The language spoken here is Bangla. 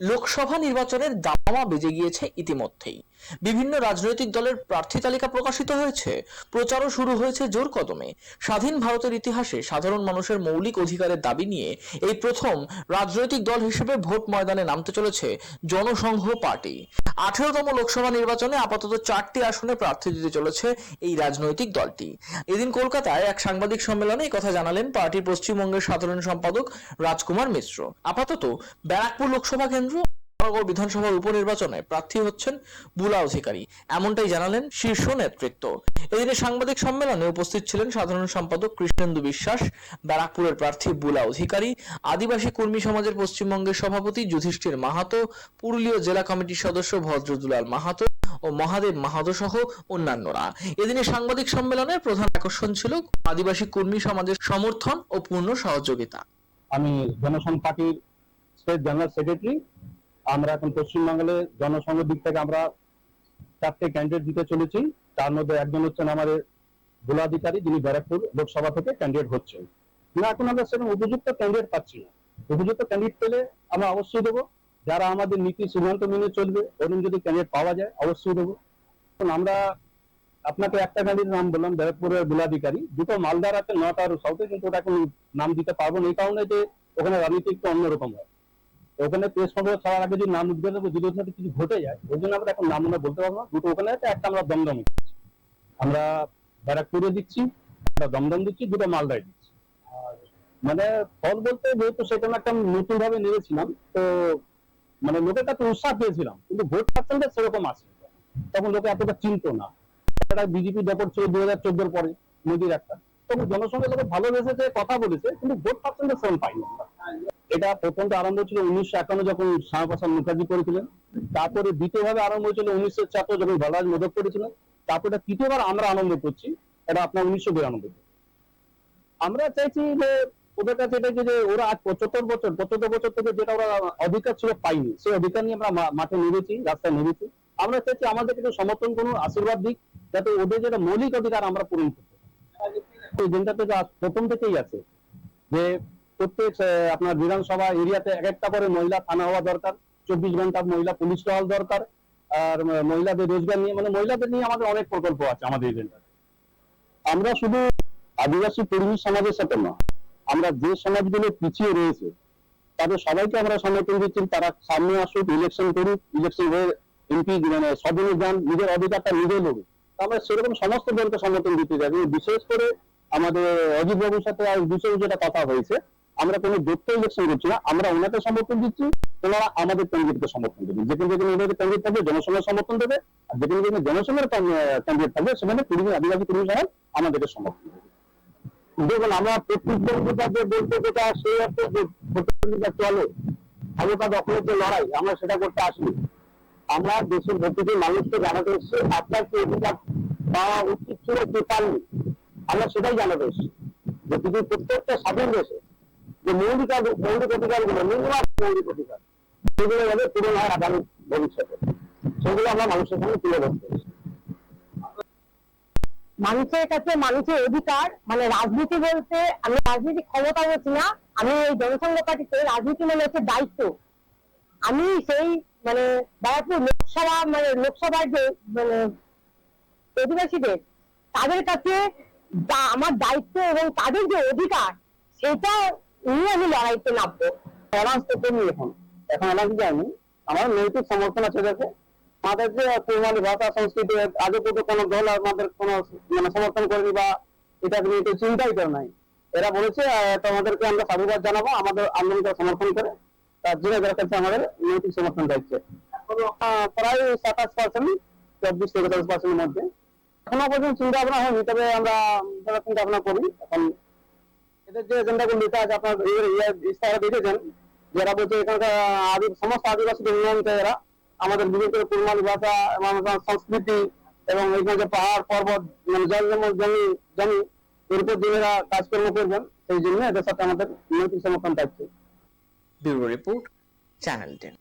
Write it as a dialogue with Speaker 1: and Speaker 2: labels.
Speaker 1: লোকসভা নির্বাচনের দামামা বেজে গিয়েছে ইতিমধ্যেই। বিভিন্ন রাজনৈতিক দলের প্রার্থী তালিকা প্রকাশিত হয়েছে। প্রচারও শুরু হয়েছে জোর কদমে। স্বাধীন ভারতের ইতিহাসে সাধারণ মানুষের মৌলিক অধিকারের দাবি নিয়ে এই প্রথম রাজনৈতিক দল হিসেবে ভোট ময়দানে নামতে চলেছে জনসংঘ পার্টি। আঠেরোতম লোকসভা নির্বাচনে আপাতত চারটি আসনে প্রার্থী দিতে চলেছে এই রাজনৈতিক দলটি। এদিন কলকাতায় এক সাংবাদিক সম্মেলনে এই কথা জানালেন পার্টির পশ্চিমবঙ্গের সাধারণ সম্পাদক রাজকুমার মিশ্র। আপাতত ব্যারাকপুর লোকসভা কেন্দ্র নগর বিধানসভার উপনির্বাচনে প্রার্থী হচ্ছেন বুলা অধিকারী। এমনটাই জানালেন শীর্ষ নেতৃত্ব। এদিনে সাংবাদিক সম্মেলনে উপস্থিত ছিলেন সাধারণ সম্পাদক কৃষ্ণেন্দু বিশ্বাস, ব্যারাকপুরের প্রার্থী বুলা অধিকারী, আদিবাসী কর্মী সমাজের পশ্চিমবঙ্গের সভাপতি যুধিষ্ঠির মাহাতো, পুরুলিয়া জেলা কমিটির সদস্য ভদ্রদুলাল মাহাতো ও মহাদেব মাহাতো সহ অন্যান্যরা। এদিনে সাংবাদিক সম্মেলনের প্রধান আকর্ষণ ছিল আদিবাসী কর্মী সমাজের সমর্থন ও পূর্ণ সহযোগিতা।
Speaker 2: আমি জনসংঘ পার্টির স্টেট জেনারেল সেক্রেটারি আমরা এখন পশ্চিমবাংলে জনসংঘের দিক থেকে আমরা চারটে ক্যান্ডিডেট দিতে চলেছি। তার মধ্যে একজন হচ্ছেন আমাদের বুলাধিকারী যিনি ব্যারাকপুর লোকসভা থেকে ক্যান্ডিডেট হচ্ছেন। না, এখন আমরা সেরকম উপযুক্ত ক্যান্ডিডেট পাচ্ছি না। উপযুক্ত ক্যান্ডিডেট পেলে আমরা অবশ্যই দেবো। যারা আমাদের নীতি সিদ্ধান্ত মেনে চলবে এরকম যদি ক্যান্ডিডেট পাওয়া যায়, অবশ্যই দেবো। এখন আমরা আপনাকে একটা গাড়ির নাম বললাম, ব্যারাকপুরের বুলাধিকারী দুটো মালদার আছে, নট আর সাউথে কিন্তু ওটা এখন নাম দিতে পারব না। এই কারণে যে ওখানে রাজনীতি একটু অন্যরকম হয়। ওখানে প্রেস খবর ছাড়ার আগে যদি নাম দেবো যদি কিছু ঘটে যায়। ওই জন্য আমরা এখন নাম আমরা বলতে পারব না। দুটো ওখানে একটা আমরা দমদম দিচ্ছি। আমরা ব্যারাকপুরে দিচ্ছি আমরা দমদম দিচ্ছি, দুটো মালদায় দিচ্ছি। মানে ফল বলতে যেহেতু সেখানে একটা নতুন ভাবে নেমেছিলাম তো মানে লোকের কাছে উৎসাহ পেয়েছিলাম, কিন্তু ভোট পার্সেন্টেজ সেরকম আসে তখন লোকে এতটা চিনতো না। একটা বিজেপি দপর ছিল দু হাজার চোদ্দোর পরে, মোদির একটা। তখন জনসংখ্যা লোকে ভালোবেসেছে কথা বলেছে, কিন্তু ভোট পার্সেন্টেজ সেরকম পাইনি। এটা প্রথমটা আরম্ভ ছিল উনিশশো একান্ন যখন শ্যামাপ্রসাদ মুখার্জি করেছিলেন। তারপরে দ্বিতীয়ভাবে আরম্ভ হয়েছিল উনিশশো চারটে যখন বলরাজ মোদক করেছিলেন। তারপরে তৃতীয়বার আমরা আনন্দ করছি, এটা আপনার উনিশশো বিরানব্বই। আমরা চাইছি যে ওদের কাছে এটা যে ওরা আজ পঁচাত্তর বছর পঁচাত্তর বছর থেকে যেটা ওরা অধিকার ছিল পাইনি, সেই অধিকার নিয়ে আমরা মাঠে নেমেছি, রাস্তায় নেমেছি। আমরা চাইছি আমাদেরকে একটু সমর্থন করুন, আশীর্বাদ দিক, যাতে ওদের যেটা মৌলিক অধিকার আমরা পূরণ করতে আজ প্রথম থেকেই আছে, যে প্রত্যেক আপনার বিধানসভা এরিয়াতে এক একটা করে মহিলা থানা হওয়া দরকার, চব্বিশ ঘণ্টা মহিলা পুলিশ টহল দরকার, আর মহিলাদের রোজগার নিয়ে মানে মহিলাদের নিয়ে আমাদের অনেক প্রকল্প আছে আমাদের এজেন্ডাতে আমরা শুধু আদিবাসী কর্মী সমাজের সাথে না, আমরা যে সমাজগুলো পিছিয়ে রয়েছে, তাদের সবাইকে আমরা সমর্থন দিচ্ছি, তারা সামনে আসুক ইলেকশন করুক ইলেকশন হয়ে এমপি মানে সদনে যান, নিজের অধিকারটা নিজে লড়ুক তো আমরা সেরকম সমস্ত দলকে সমর্থন দিতে কিন্তু বিশেষ করে আমাদের অজিত বাবুর সাথে বিশেষ যেটা কথা হয়েছে। আমরা কোনো দত্ত ইলেকশন করছি না, আমরা ওনাকে সমর্থন দিচ্ছি, ওনারা আমাদের ক্যান্ডিডেটকে সমর্থন দেবেন যেখানে যেখানে ওনাদের ক্যান্ডিডেট থাকবে, জনসংঘের সমর্থন দেবে, আর যেখানে যেখানে জনসংঘের ক্যান্ডিডেট থাকবে, সেখানে কুড়ি আদিবাসী কুড়ি আমাদেরকে সমর্থন দেবে। দেখুন, আমরা প্রতিদ্বন্দ্বিতা যে বলতে যেটা, সেই অর্থে যে প্রতিদ্বন্দ্বিতা চলে ক্ষমতা দখলের যে লড়াই, আমরা সেটা করতে আসিনি। আমরা দেশের প্রতিটি মানুষকে জানাতে এসেছি, আপনার কি অধিকার পাওয়া উচিত ছিল কি পাননি? আমরা সেটাই জানাতে এসেছি। যে প্রত্যেকটা স্বাধীন দেশে যে মৌলিক মৌলিক অধিকারগুলো মিনিমাম মৌলিক অধিকার সেগুলো যাতে পূরণ হয় আগামী ভবিষ্যতে। সেগুলো আমরা মানুষের সামনে তুলে ধরতে
Speaker 3: মানুষের কাছে মানুষের অধিকার মানে রাজনীতি বলতে আমি রাজনীতি ক্ষমতা বলছি না, আমি এই জনসংঘ পার্টিতে রাজনীতি মানে হচ্ছে দায়িত্ব। আমি সেই মানে ব্যারাকপুর লোকসভা মানে লোকসভার যে মানে অধিবাসীদের, তাদের কাছে আমার দায়িত্ব এবং তাদের যে অধিকার সেটা নিয়ে আমি লড়াইতে নামবো।
Speaker 2: অ্যানাউন্স তো করিনি এখন এখন অ্যানাউন্স যায়নি আমার নৈতিক সমর্থন আছে যাতে আমাদের যে কুরবানি ভাষা সংস্কৃতি আগে পর্যন্ত কোনো দল আমাদের কোনো মানে সমর্থন করেনি বা এটা নিয়ে কেউ চিন্তাই করে নাই। এরা বলেছে তোমাদেরকে আমরা সাধুবাদ জানাব আমাদের আন্দোলনকে সমর্থন করে। তার জন্য এদের কাছে আমাদের নৈতিক সমর্থন আহ, প্রায় সাতাশ পার্সেন্ট চব্বিশ থেকে দশ পার্সেন্টের মধ্যে। এখনও পর্যন্ত চিন্তা ভাবনা হয়নি তবে আমরা চিন্তা ভাবনা করি। এখন এদের যে এজেন্ডাগুলো লেখা আছে আপনার ইস্তাহারে দেখেছেন, যারা বলছে এখানকার আদি, সমস্ত আদিবাসীদের উন্নয়ন চায় এরা আমাদের বিশেষ করে কুরমালি ভাষা সংস্কৃতি এবং এখানে যে পাহাড়, পর্বত মানে জল জমি জমি জমি, এর উপর এরা কাজকর্ম করবেন, সেই জন্য এদের সাথে আমাদের নৈতিক সমর্থন থাকছে।
Speaker 1: Bureau report, channel ten.